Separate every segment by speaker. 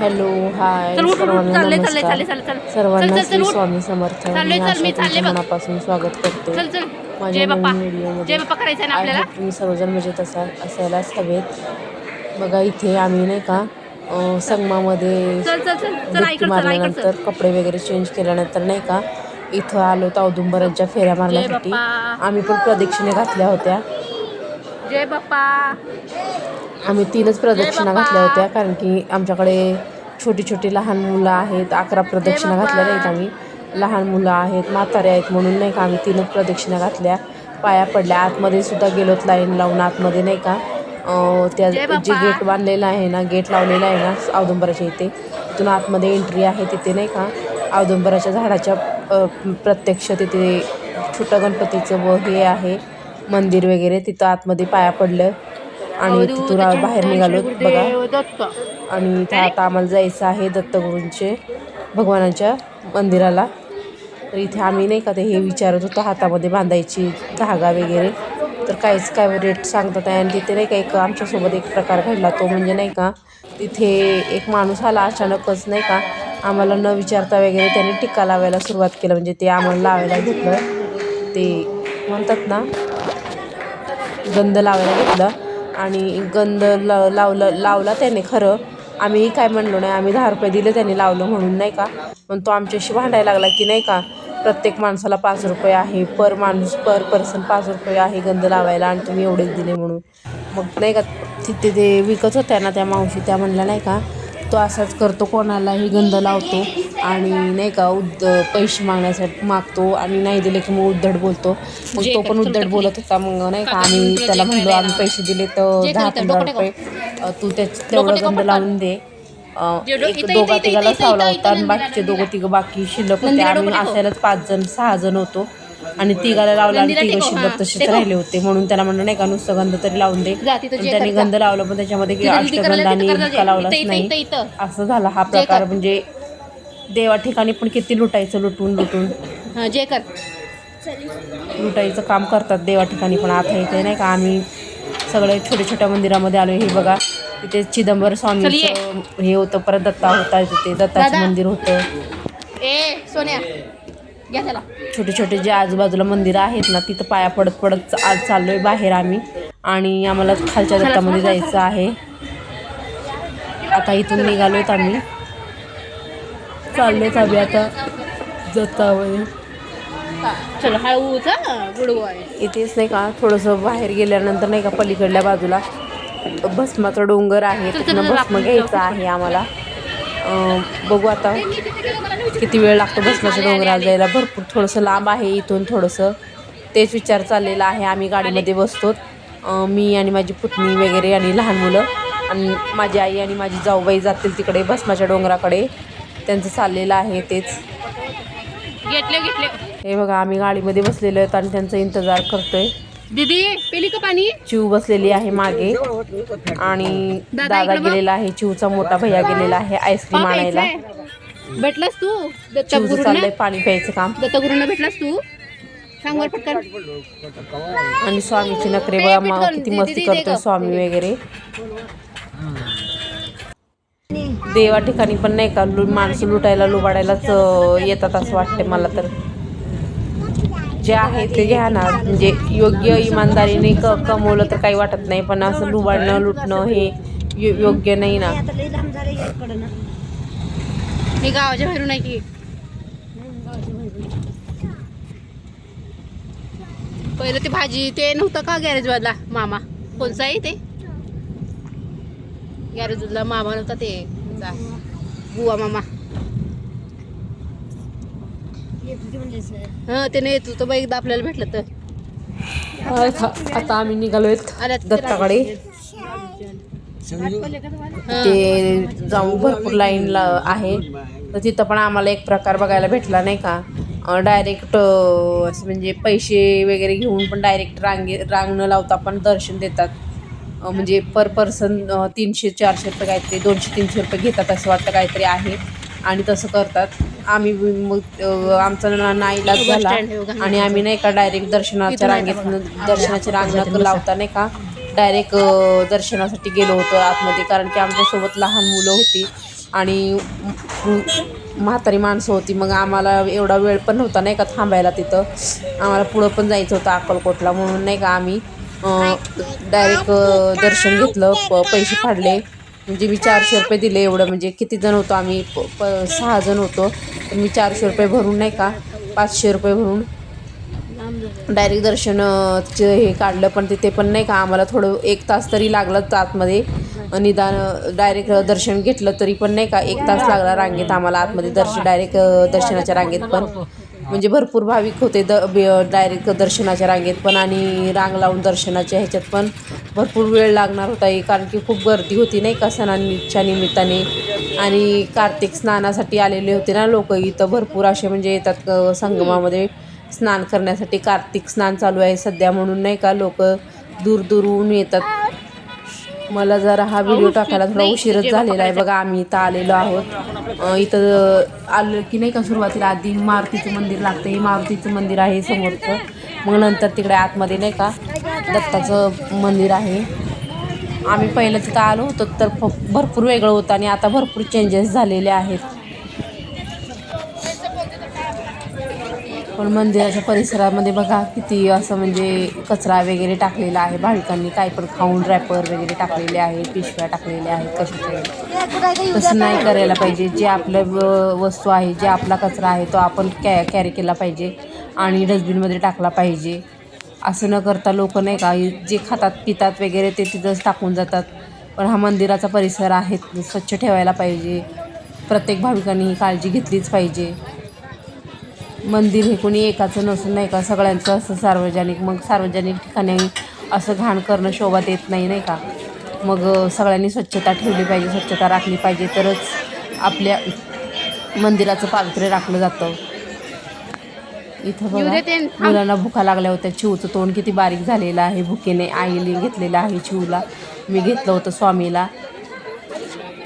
Speaker 1: Hello hi. सर्वांना नमस्कार. सर्वांना श्री. स्वामी समर्थ. मी. मनापासून स्वागत करते. माझ्या व्हिडिओमध्ये तुम्ही सर्वजण मजेत असाल असायलाच हवेत. बघा इथे आम्ही नाही का संगमामध्ये मारल्यानंतर कपडे वगैरे चेंज केल्यानंतर नाही का इथं आलो होतो औदुंबरांच्या फेऱ्या मारण्यासाठी. आम्ही पण प्रदक्षिणे घातल्या होत्या.
Speaker 2: जय बाप्पा.
Speaker 1: आम्ही तीनच प्रदक्षिणा. घातल्या होत्या कारण की आमच्याकडे छोटी छोटी लहान मुलं आहेत अकरा प्रदक्षिणा. घातल्या नाहीत आम्ही लहान मुलं आहेत म्हातारे आहेत म्हणून नाही का आम्ही तीनच प्रदक्षिणा घातल्या पाया पडल्या आतमध्ये सुद्धा गेलोत लाईन लावून आतमध्ये नाही का त्या जे. गेट बांधलेलं आहे ना गेट लावलेलं आहे ना औदुंबराच्या इथे तिथून आतमध्ये एंट्री आहे तिथे नाही का औदुंबराच्या झाडाच्या प्रत्यक्ष तिथे छोटं गणपतीचं व हे आहे मंदिर वगैरे तिथं आतमध्ये पाया पडलं आणि तिथून बाहेर निघालो बघा. आणि इथं आता आम्हाला जायचं आहे दत्तगुरूंचे भगवानाच्या मंदिराला. तर इथे आम्ही नाही का ते हे विचारत होतो हातामध्ये बांधायची धागा वगैरे. तर काहीच काय रेट सांगतात आहे आणि तिथे नाही का एक आमच्यासोबत एक प्रकार घडला. तो म्हणजे नाही का तिथे एक माणूस आला अचानकच नाही का आम्हाला न विचारता वगैरे त्याने टिक्का लावायला सुरुवात केलं. म्हणजे ते आम्हाला लावायला घेतलं. ते म्हणतात ना गंध लावायला घेतलं. आणि गंध ल लावलं लावला त्याने खरं. आम्ही काय म्हणलो नाही आम्ही दहा रुपये दिले त्याने लावलं म्हणून नाही का? पण तो आमच्याशी भांडायला लागला की नाही का प्रत्येक माणसाला पाच रुपये आहे पर माणूस पर पर्सन पाच रुपये आहे गंध लावायला आणि तुम्ही एवढेच दिले म्हणून. मग नाही का तिथे ते विकत होत्या ना त्या मावशी त्या म्हणल्या नाही का तो असाच करतो कोणालाही गंध लावतो आणि नाही का उद्द पैसे मागण्यासाठी मागतो आणि नाही दिले की मग उद्धट बोलतो. मग तो पण उद्धट बोलत होता. मग नाही का आम्ही त्याला म्हणलो आम्ही पैसे दिले तर दहा पंधरा रुपये तू त्याच तेवढं गंध. लावून दे. एक दोघा तिघाला सावला होता आणि बाकीचे दोघं तिघं बाकी शिल्लक होते. आम्ही. असायलाच पाच जण सहा जण होतो. आणि तिघाला लावला आणि तिघं शिल्लक
Speaker 2: हां.
Speaker 1: तसेच
Speaker 2: टेकव.
Speaker 1: राहिले होते म्हणून त्याला म्हणलं नाही का नुसतं गंध तरी लावून दे त्यांनी. गंध लावलं पण त्याच्यामध्ये अष्टगंध आणि लावलाच नाही. असं झाला हा प्रकार
Speaker 2: कर.
Speaker 1: म्हणजे देवा ठिकाणी पण किती लुटायचं लुटून लुटून
Speaker 2: जे कर
Speaker 1: लुटायचं काम करतात देवा ठिकाणी पण आता इथे नाही का आम्ही सगळे छोट्या छोट्या मंदिरामध्ये आलो हे बघा तिथे चिदंबर स्वामीचं हे होतं परत दत्ता होता तिथे दत्ताचं. मंदिर होतं
Speaker 2: ए सोन्या घ्या त्याला.
Speaker 1: छोटे छोटे जे आजूबाजूला मंदिरं आहेत ना तिथं पाया पडत पडत आज चाललोय बाहेर आम्ही. आणि आम्हाला खालच्या दत्तामध्ये जायचं आहे. आता इथून निघालोत आम्ही. चाललोत आम्ही आता दत्तामध्ये
Speaker 2: चल हळूच
Speaker 1: इथेच नाही का थोडंसं बाहेर गेल्यानंतर नाही का पलीकडल्या बाजूला भस्माचा डोंगर आहे. भस्म घ्यायचं. आहे आम्हाला. बघू आता किती वेळ लागतो भस्माच्या डोंगराला जायला. भरपूर थोडंसं लांब आहे इथून थोडंसं. तेच विचार चाललेला आहे. आम्ही गाडीमध्ये बसतो. मी आणि माझी पुतणी वगैरे आणि लहान मुलं आणि माझी आई आणि माझी जाऊबाई जातील तिकडे भस्माच्या डोंगराकडे. त्यांचं चाललेलं आहे तेच.
Speaker 2: घेतले घेतले.
Speaker 1: हे बघा आम्ही गाडीमध्ये बसलेलो आहेत आणि त्यांचा इंतजार करतोय.
Speaker 2: दीदी पेली का पाणी?
Speaker 1: चिव बसलेली आहे मागे. आणि
Speaker 2: दादा.
Speaker 1: गेलेला आहे चिवचा मोठा भैया गेलेला आहे आईस्क्रीम आणायला.
Speaker 2: भेटलास तू? दत्तगुरूंना
Speaker 1: पाणी प्यायचं काम.
Speaker 2: दत्तगुरूंना भेटलास तू? सांग बरं पटकन.
Speaker 1: आणि स्वामीची नखरे बघा किती मस्ती करतोय स्वामी वगैरे. देवा ठिकाणी पण नाही का लु- माणसं लुटायला लुबाडायलाच येतात असं वाटते मला तर. जे आहे ते घ्या ना म्हणजे योग्य इमानदारीने क कमवलं तर काही वाटत नाही पण असं लुबाडणं लुटणं हे योग्य नाही ना.
Speaker 2: मी गावाच्या बाहेरून आहे की. पहिलं ते भाजी ते नव्हतं का गॅरेजवाला? मामा. कोणचा आहे ते? गॅरेजवाला मामा नव्हता ते. बुवा मामा. हा ते नाही येत होतं बघ एकदा आपल्याला भेटलं तर.
Speaker 1: आता आम्ही निघालोय दत्ताकडे. ते जाऊन भरपूर लाईन ला आहे. तर तिथं पण आम्हाला एक प्रकार बघायला भेटला नाही का? डायरेक्ट असं म्हणजे पैसे वगैरे घेऊन पण डायरेक्ट रांगे रांग न लावता पण दर्शन देतात. म्हणजे पर पर्सन तीनशे चारशे रुपये काहीतरी दोनशे तीनशे रुपये घेतात असं वाटतं काहीतरी आहे. आणि तसं करतात. आम्ही मग आमचा ना- नाईलाज झाला. आणि आम्ही नाही का डायरेक्ट दर्शनाच्या रांगेत दर्शनाची रांग न लावता नाही का? डायरेक्ट दर्शनासाठी गेलो होतो आतमध्ये. कारण की आमच्यासोबत लहान मुलं होती आणि म्हातारी माणसं होती. मग आम्हाला एवढा वेळ पण नव्हता नाही का थांबायला तिथं. आम्हाला पुढं पण जायचं होतं अक्कलकोटला. म्हणून नाही का आम्ही डायरेक्ट दर्शन घेतलं. प पैसे फाडले. म्हणजे मी चारशे रुपये दिले एवढं म्हणजे किती जण होतो आम्ही? प प सहा जण होतो. तर मी चारशे रुपये भरून नाही का पाचशे रुपये भरून डायरेक्ट दर्शनचं हे काढलं पण तिथे पण नाही का आम्हाला थोडं एक तास तरी लागलं आतमध्ये. निदान डायरेक्ट दर्शन घेतलं तरी पण नाही का एक तास लागला रांगेत आम्हाला आतमध्ये दर्शन डायरेक्ट दर्शनाच्या रांगेत पण. म्हणजे भरपूर भाविक होते द डायरेक्ट दर्शनाच्या रांगेत पण आणि रांग लावून दर्शनाच्या ह्याच्यात पण. भरपूर वेळ लागणार होता हे कारण की खूप गर्दी होती नाही का सणांच्या निमित्ताने. आणि कार्तिक स्नानासाठी आलेले होते ना लोक इथं भरपूर असे म्हणजे येतात संगमामध्ये स्नान करण्यासाठी. कार्तिक स्नान चालू आहे सध्या म्हणून नाही का लोक दूर दूरहून येतात. मला जरा हा व्हिडिओ टाकायला थोडा उशीरच झालेला आहे. बघा आम्ही इथं आलेलो आहोत. इथं आलं की नाही का सुरुवातीला आधी मारुतीचं मंदिर लागतं. हे मारुतीचं मंदिर आहे समोरचं. मग नंतर तिकडे आतमध्ये नाही का दत्ताचं मंदिर आहे. आम्ही पहिलं तिथं आलो होतो तर फ- भरपूर वेगळं होतं आणि आता भरपूर चेंजेस झालेले आहेत. पण मंदिराच्या परिसरामध्ये बघा किती असं म्हणजे कचरा वगैरे टाकलेला आहे. भाविकांनी काय पण खाऊन रॅपर वगैरे टाकलेले आहे पिशव्या टाकलेल्या आहेत कशाच्या. तसं नाही करायला पाहिजे. जे आपलं वस्तू आहे जे आपला कचरा आहे तो आपण कॅ कॅरी केला पाहिजे आणि डस्टबिनमध्ये टाकला पाहिजे. असं न करता लोक नाही का जे खातात पितात वगैरे ते तिथंच टाकून जातात. पण हा मंदिराचा परिसर आहे स्वच्छ ठेवायला पाहिजे. प्रत्येक भाविकांनी ही काळजी घेतलीच पाहिजे. मंदिर हे कोणी एकाचं नसून नाही का सगळ्यांचं असं सार्वजनिक मग सार्वजनिक ठिकाणी असं घाण करणं शोभा देत नाही नाही का? मग सगळ्यांनी स्वच्छता ठेवली पाहिजे स्वच्छता राखली पाहिजे तरच आपल्या मंदिराचं पावित्र्य राखलं जातं. इथं बघा. मुलांना भुका लागल्या होत्या. चिवचं तोंड किती बारीक झालेलं आहे. भुकेने आईने घेतलेलं आहे चिवला. मी घेतलं होतं स्वामीला.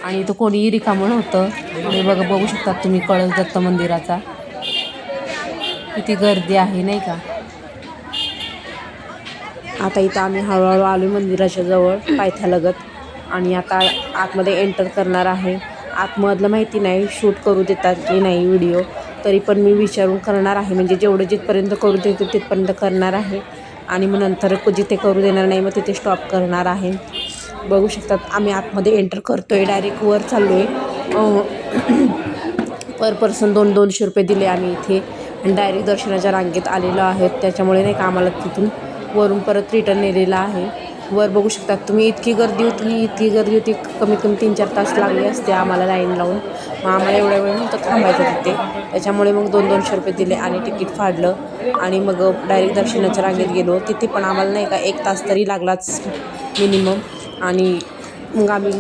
Speaker 1: आणि इथं कोणीही रिकामं नव्हतं हे बघा बघू शकतात तुम्ही कळस दत्त मंदिराचा. किती गर्दी आहे नाही का? आता इथं आम्ही हळूहळू आलो मंदिराच्या जवळ पायथ्यालगत. आणि आता आतमध्ये एंटर करणार आहे. आतमधलं माहिती नाही शूट करू देतात की नाही व्हिडिओ तरी पण मी विचारून करणार आहे. म्हणजे जेवढं जिथपर्यंत करू देते तिथपर्यंत करणार आहे. आणि मग नंतर जिथे करू देणार नाही मग तिथे स्टॉप करणार आहे. बघू शकतात आम्ही आतमध्ये एंटर करतो आहे डायरेक्ट वर चाललो आहे पर पर्सन दोन दोनशे रुपये दिले आम्ही इथे. आणि डायरेक्ट दर्शनाच्या रांगेत आलेलो आहेत. त्याच्यामुळे नाही का आम्हाला तिथून वरून परत रिटर्न नेलेलं आहे. वर बघू शकतात तुम्ही इतकी गर्दी होती इतकी गर्दी होती कमीत कमी तीन चार तास लागले असते आम्हाला लाईन लावून. मग आम्हाला एवढ्या वेळ नव्हतं थांबायचं तिथे. त्याच्यामुळे मग दोन दोनशे रुपये दिले आणि तिकीट फाडलं. आणि मग डायरेक्ट दर्शनाच्या रांगेत गेलो. तिथे पण आम्हाला नाही का एक तास तरी लागलाच मिनिमम आणि मग आम्ही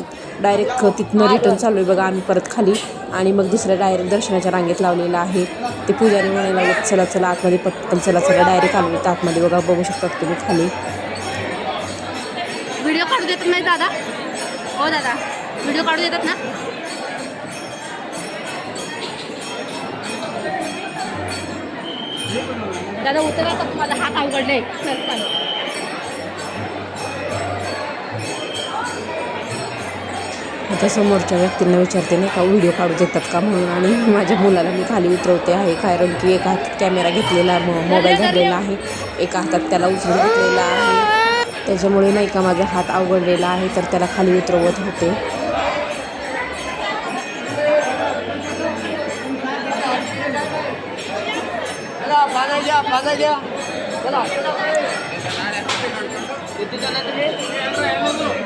Speaker 1: डायरेक्ट तिथनं रिटर्न चालू आहे बघा आम्ही परत खाली. आणि मग दुसऱ्या डायरेक्ट दर्शनाच्या रांगेत लावलेलं आहे. ते पुजारी म्हणायला लागले चला चला आतमध्ये पटकन चला चला. डायरेक्ट आलो आतमध्ये बघा बघू शकतात तुम्ही खाली.
Speaker 2: व्हिडिओ काढू देतात नाही दादा? हो दादा व्हिडिओ काढू देतात ना? दादा उतरा का माझा हात अवघडले.
Speaker 1: आता समोरच्या व्यक्तींना विचारते नाही का व्हिडिओ काढू देतात का म्हणून? आणि माझ्या मुलाला मी खाली उतरवते आहे. कारण की एका हातात कॅमेरा घेतलेला मोबाईल धरलेला आहे. एका हातात त्याला उचलून घेतलेला आहे. त्याच्यामुळे नाही का माझा हात अवघडलेला आहे तर त्याला खाली उतरवत होते.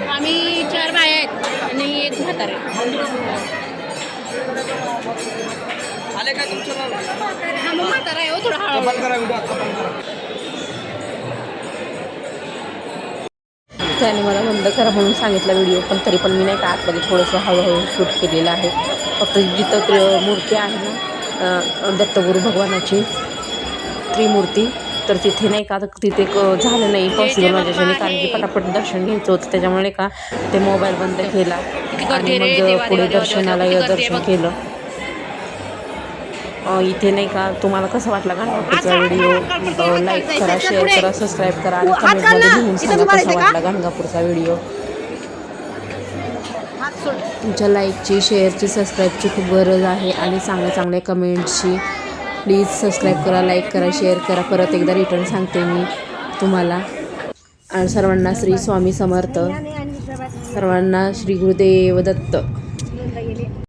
Speaker 2: आम्ही चार बाय आहेत आणि एक म्हातारे. हा मग म्हातारा आहे हो थोडा हळू
Speaker 1: त्याने मला बंद करा म्हणून सांगितलं व्हिडिओ पण तरी पण मी नाही का आतमध्ये थोडंसं हळूहळू शूट केलेलं आहे. फक्त जिथं त्रि- मूर्ती आहे ना दत्तगुरू भगवानाची त्रिमूर्ती तर तिथे नाही का तिथे क- झालं नाही पॉसिबल माझ्याच्याने कारण की पटापट दर्शन घ्यायचं होतं. त्याच्यामुळे का ते मोबाईल बंद केला. आणि मग पुढे दर्शनाला दर्शन. केलं. इथे नाही का तुम्हाला कसं वाटला गाणगापूरचा व्हिडिओ लाईक करा शेअर करा सबस्क्राईब करा आणि कमेंटमध्ये लिहून सांगा कसा वाटला गाणगापूरचा व्हिडिओ तुमच्या लाईकची शेअरची सबस्क्राईबची खूप गरज आहे आणि चांगल्या चांगल्या कमेंट्सची प्लीज सबस्क्राईब करा लाईक करा शेअर करा. परत एकदा रिटर्न सांगते मी तुम्हाला. आणि सर्वांना श्री स्वामी समर्थ. सर्वांना श्री गुरुदेव दत्त.